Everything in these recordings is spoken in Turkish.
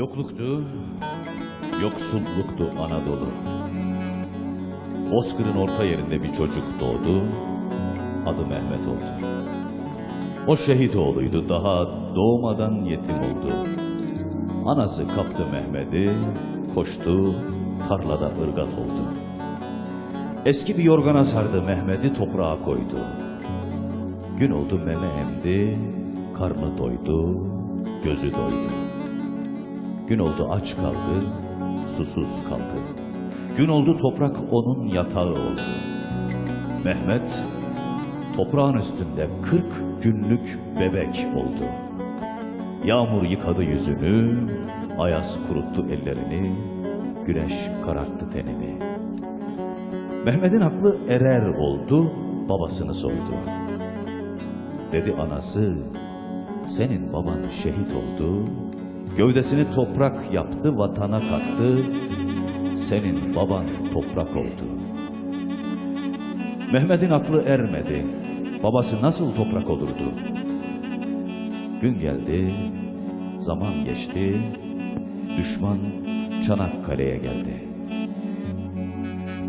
Yokluktu, yoksulluktu Anadolu. Bozkır'ın orta yerinde bir çocuk doğdu, adı Mehmet oldu. O şehit oğluydu, daha doğmadan yetim oldu. Anası kaptı Mehmet'i, koştu, tarlada ırgat oldu. Eski bir yorgana sardı Mehmet'i toprağa koydu. Gün oldu meme emdi, karnı doydu, gözü doydu. Gün oldu aç kaldı, susuz kaldı. Gün oldu toprak onun yatağı oldu. Mehmet toprağın üstünde kırk günlük bebek oldu. Yağmur yıkadı yüzünü, ayaz kuruttu ellerini, güneş kararttı tenini. Mehmet'in aklı erer oldu, babasını sordu. Dedi anası, senin baban şehit oldu, gövdesini toprak yaptı, vatana kattı, senin baban toprak oldu. Mehmet'in aklı ermedi, babası nasıl toprak olurdu? Gün geldi, zaman geçti, düşman Çanakkale'ye geldi.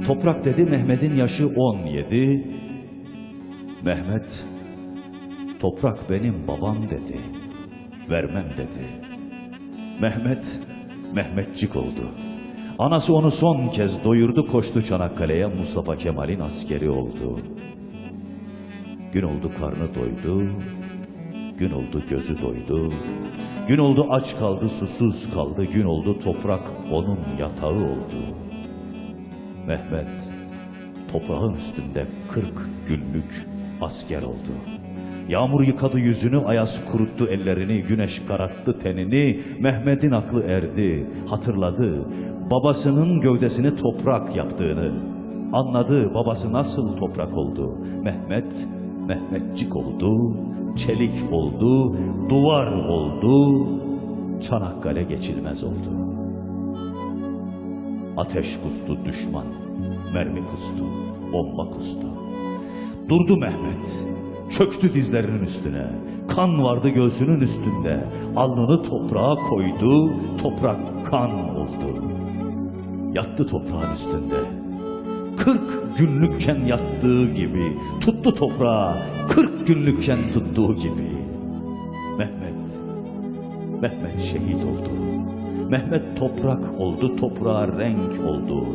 Toprak dedi Mehmet'in yaşı 17. Mehmet, toprak benim babam dedi. Vermem dedi. Mehmet, Mehmetçik oldu. Anası onu son kez doyurdu koştu Çanakkale'ye Mustafa Kemal'in askeri oldu. Gün oldu karnı doydu, gün oldu gözü doydu. Gün oldu aç kaldı susuz kaldı, gün oldu toprak onun yatağı oldu. Mehmet toprağın üstünde kırk günlük asker oldu. Yağmur yıkadı yüzünü, ayaz kuruttu ellerini, güneş kararttı tenini. Mehmet'in aklı erdi, hatırladı. Babasının gövdesini toprak yaptığını. Anladı babası nasıl toprak oldu. Mehmet, Mehmetçik oldu, çelik oldu, duvar oldu, Çanakkale geçilmez oldu. Ateş kustu düşman, mermi kustu, bomba kustu. Durdu Mehmet, çöktü dizlerinin üstüne. Kan vardı göğsünün üstünde. Alnını toprağa koydu, toprak kan oldu. Yattı toprağın üstünde. Kırk günlükken yattığı gibi tuttu toprağı, kırk günlükken tuttuğu gibi. Mehmet, Mehmet şehit oldu. Mehmet toprak oldu, toprağa renk oldu.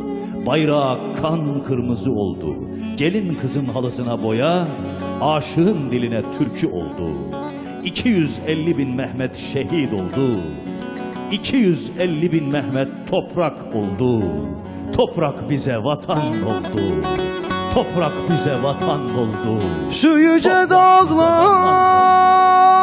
Bayrağı kan kırmızı oldu. Gelin kızın halısına boya, aşığın diline türkü oldu. 250 bin Mehmet şehit oldu. 250 bin Mehmet toprak oldu. Toprak bize vatan oldu. Toprak bize vatan oldu. Şu yüce dağları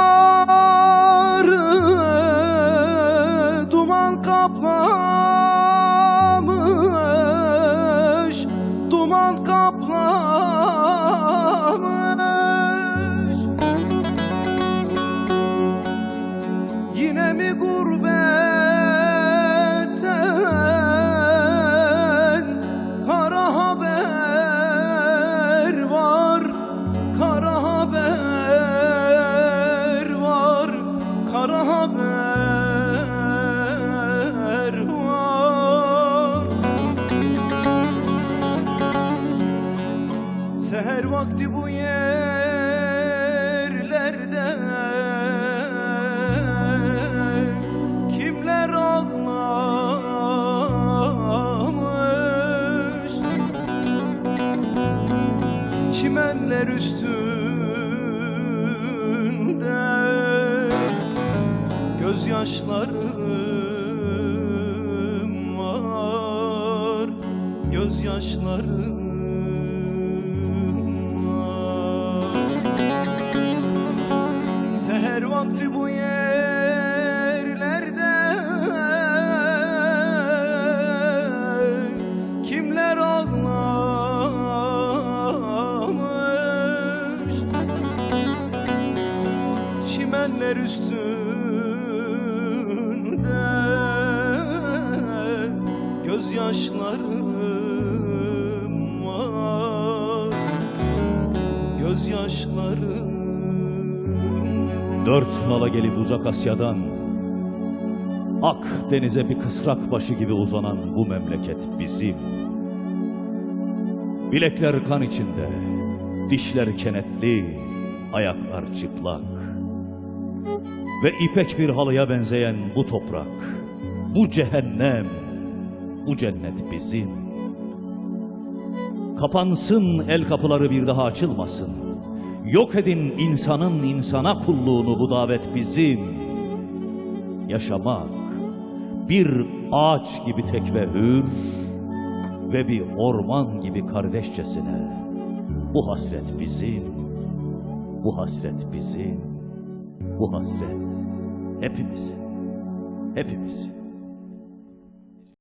Çimenler üstünde gözyaşlarım var gözyaşlarım var. Seher vakti bu yerlerde Çimenler üstünde gözyaşlarım var Gözyaşlarım Dört nala gelip uzak Asya'dan Ak denize bir kısrak başı gibi uzanan bu memleket bizim. Bilekler kan içinde, dişler kenetli, ayaklar çıplak. Ve ipek bir halıya benzeyen bu toprak, bu cehennem, bu cennet bizim. Kapansın el kapıları bir daha açılmasın. Yok edin insanın insana kulluğunu bu davet bizim. Yaşamak bir ağaç gibi tek ve hür ve bir orman gibi kardeşçesine. Bu hasret bizim, bu hasret bizim, bu hasret hepimizin, hepimizin.